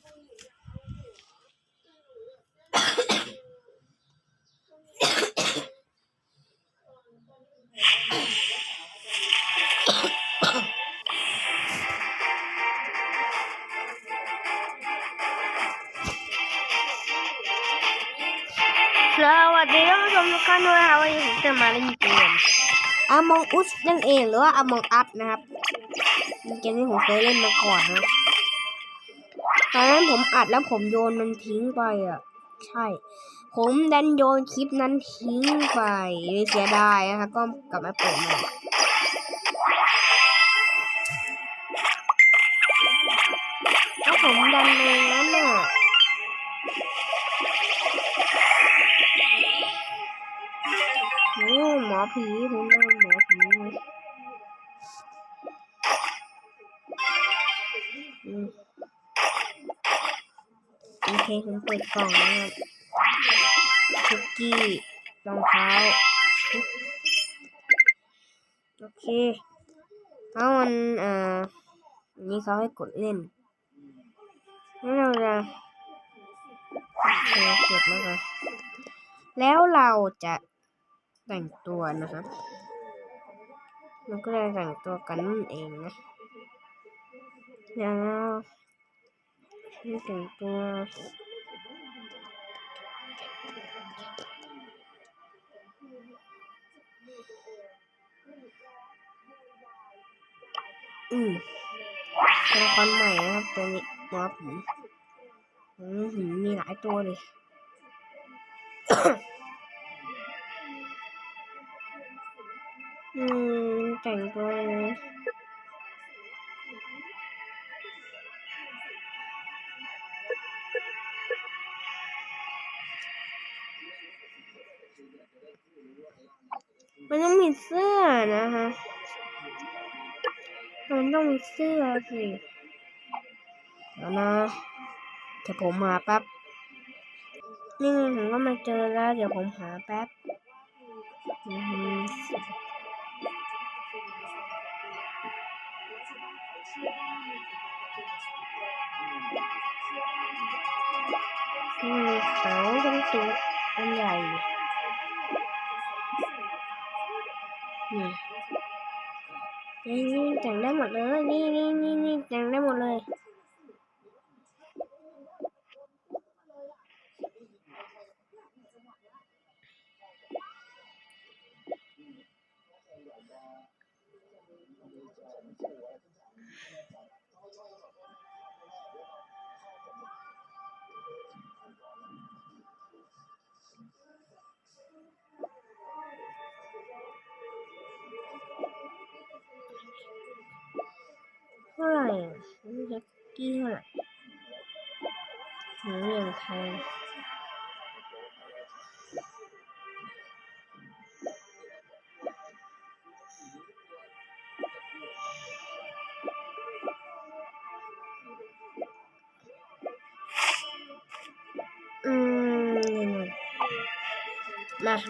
สวัสดีท่านผู้ชมทุกท่านด้วยนะคะวันนี้ผมจะมาเล่นเกม Among Us นั่นเองหรือว่า Among Us นะครับเป็นเกมที่ผมเคยเล่นมาก่อนนะ ตอนนั้นผมอัดแล้วผมโยนมันทิ้งไปอะ ใช่ ผมดันโยนคลิปนั้นทิ้งไปเสียดายนะคะก็กลับมาเปิดใหม่แล้วผมดันเองนั้นน่ะโอ้หมอผีผมได้หมอผี โอเคผมเปิดกล่องนะครับคุกกี้รองเท้าโอเคแล้วมันอ่ออันนี้เขาให้กดเล่นแล้วเราจะโอเคกดแล้วกันแล้วเราจะแต่งตัวนะครับมันก็เลยแต่งตัวกันนั่นเองนะแล้ว นี่แต่งตัวอืมตัวละครใหม่นะครับตัวนี้หมอผีอืมหืมมีหลายตัวเลยอืมแต่งตัวเลย มันต้องมีเสื้อนะคะมันต้องมีเสื้อสิเดี๋ยวนะเดี๋ยวผมหาแป๊บ นี่ผมก็มาเจอแล้ว เดี๋ยวผมหาแป๊บอืมนี่เขาต้องตัวอันใหญ่ นี่นี่แต่งได้หมดเลย นี่นี่นี่นี่แต่งได้หมดเลย ท่าไหร่อะนี่แจ็คกี้เท่าไหร่หนูอย่างแพงอืม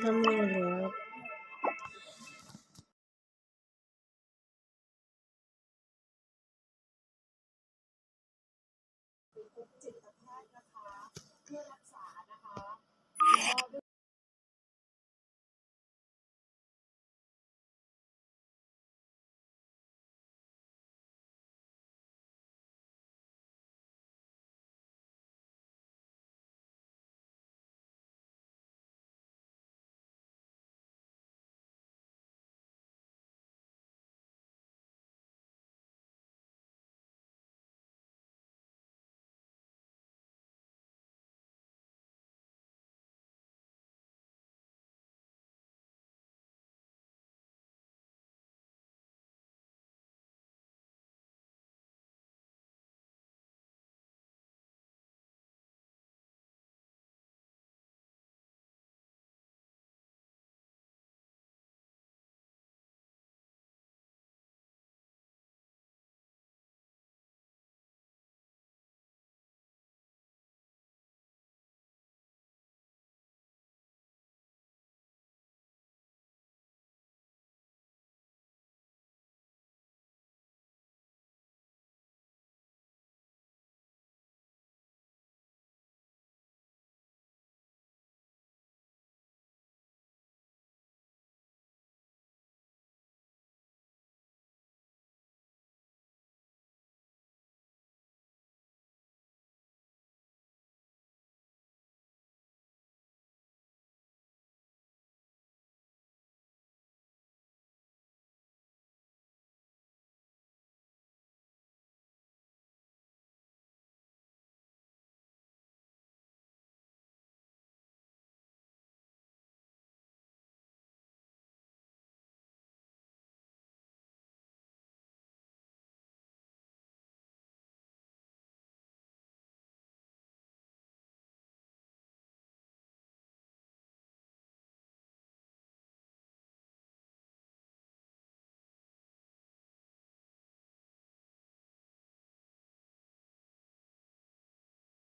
ยังไงมา เพื่อรักษานะคะ